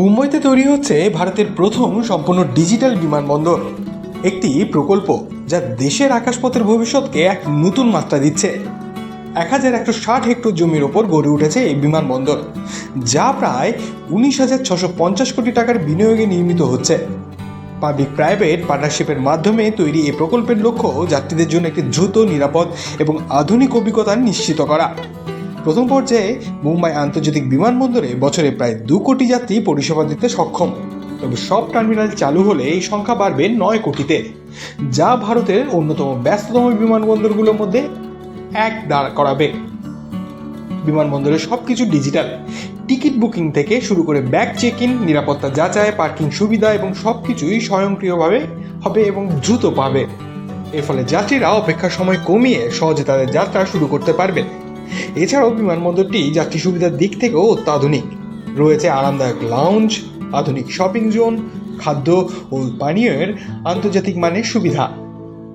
মুম্বাইতে তৈরি হচ্ছে ভারতের প্রথম সম্পূর্ণ ডিজিটাল বিমানবন্দর। একটি প্রকল্প যা দেশের আকাশপথের ভবিষ্যৎকে এক নতুন মাত্রা দিচ্ছে। এক হাজার একশো ষাট হেক্টর জমির ওপর গড়ে উঠেছে এই বিমানবন্দর, যা প্রায় উনিশ হাজার ছশো পঞ্চাশ কোটি টাকার বিনিয়োগে নির্মিত হচ্ছে। পাবলিক প্রাইভেট পার্টনারশিপের মাধ্যমে তৈরি এই প্রকল্পের লক্ষ্য যাত্রীদের জন্য একটি দ্রুত, নিরাপদ এবং আধুনিক অভিজ্ঞতা নিশ্চিত করা। প্রথম পর্যায়ে মুম্বাই আন্তর্জাতিক বিমানবন্দরে বছরে প্রায় দু কোটি যাত্রী পরিষেবা দিতে সক্ষম। তবে সব টার্মিনাল চালু হলে এই সংখ্যা বাড়বে নয় কোটিতে, যা ভারতের অন্যতম ব্যস্ততম বিমানবন্দরগুলোর মধ্যে এক দাঁড় করাবে। বিমানবন্দরে সব কিছু ডিজিটাল, টিকিট বুকিং থেকে শুরু করে ব্যাগ চেক ইন নিরাপত্তা যাচাই, পার্কিং সুবিধা এবং সব কিছুই স্বয়ংক্রিয়ভাবে হবে এবং দ্রুত পাবে। এর ফলে যাত্রীরা অপেক্ষার সময় কমিয়ে সহজে তাদের যাত্রা শুরু করতে পারবেন এছাড়াও বিমানবন্দরটি যাত্রী সুবিধার দিক থেকেও অত্যাধুনিক। রয়েছে আরামদায়ক লাউঞ্জ আধুনিক শপিং জোন খাদ্য ও পানীয়ের আন্তর্জাতিক মানের সুবিধা।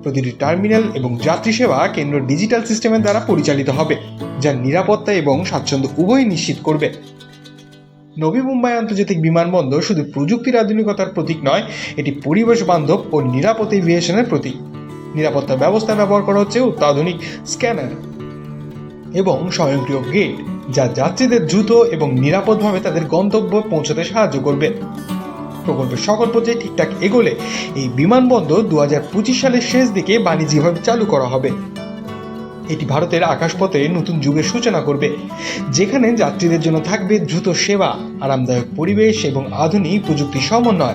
প্রতিটি টার্মিনাল এবং যাত্রী সেবা কেন্দ্র ডিজিটাল সিস্টেমের দ্বারা পরিচালিত হবে, যা নিরাপত্তা এবং স্বাচ্ছন্দ্য উভয়ই নিশ্চিত করবে। নবী মুম্বাই আন্তর্জাতিক বিমানবন্দর শুধু প্রযুক্তির আধুনিকতার প্রতীক নয়, এটি পরিবেশ বান্ধব ও নিরাপদ এভিয়েশনের প্রতীক। নিরাপত্তা ব্যবস্থা ব্যবহার করা হচ্ছে অত্যাধুনিক স্ক্যানার। এবং স্বয়ংক্রিয় গেট, যা যাত্রীদের দ্রুত এবং নিরাপদভাবে তাদের গন্তব্য পৌঁছাতে সাহায্য করবে। প্রকল্পের সকল পর্যায়ে ঠিকঠাক এগোলে এই বিমানবন্দর দু হাজার পঁচিশ সালের শেষ দিকে বাণিজ্যিকভাবে চালু করা হবে। এটি ভারতের আকাশপথে নতুন যুগের সূচনা করবে, যেখানে যাত্রীদের জন্য থাকবে দ্রুত সেবা, আরামদায়ক পরিবেশ এবং আধুনিক প্রযুক্তির সমন্বয়।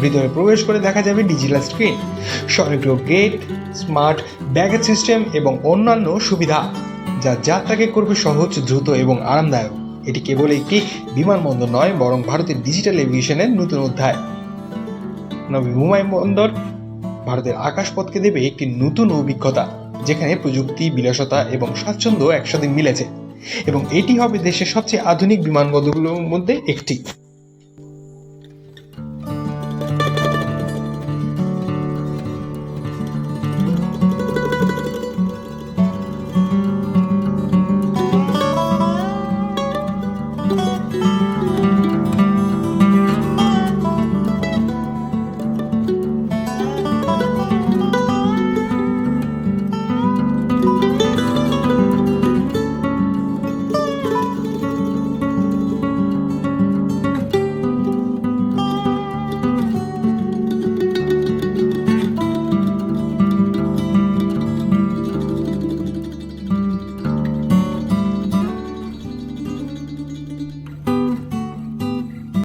ভিতরে প্রবেশ করে দেখা যাবে ডিজিটাল স্ক্রিন, স্বয়ংক্রিয় গেট, স্মার্ট ব্যাগেজ সিস্টেম এবং অন্যান্য সুবিধা। যা যাত্রাকে করবে সহজ, দ্রুত এবং আরামদায়ক। এটি কেবল একটি বিমানবন্দর নয়, বরং ভারতের ডিজিটাল এভিয়েশনের নতুন অধ্যায়। নবী মুম্বাই বন্দর ভারতের আকাশপথকে দেবে একটি নতুন অভিজ্ঞতা, যেখানে প্রযুক্তি, বিলাসতা এবং স্বাচ্ছন্দ্য একসাথে মিলেছে। এবং এটি হবে দেশের সবচেয়ে আধুনিক বিমানবন্দরগুলোর মধ্যে একটি।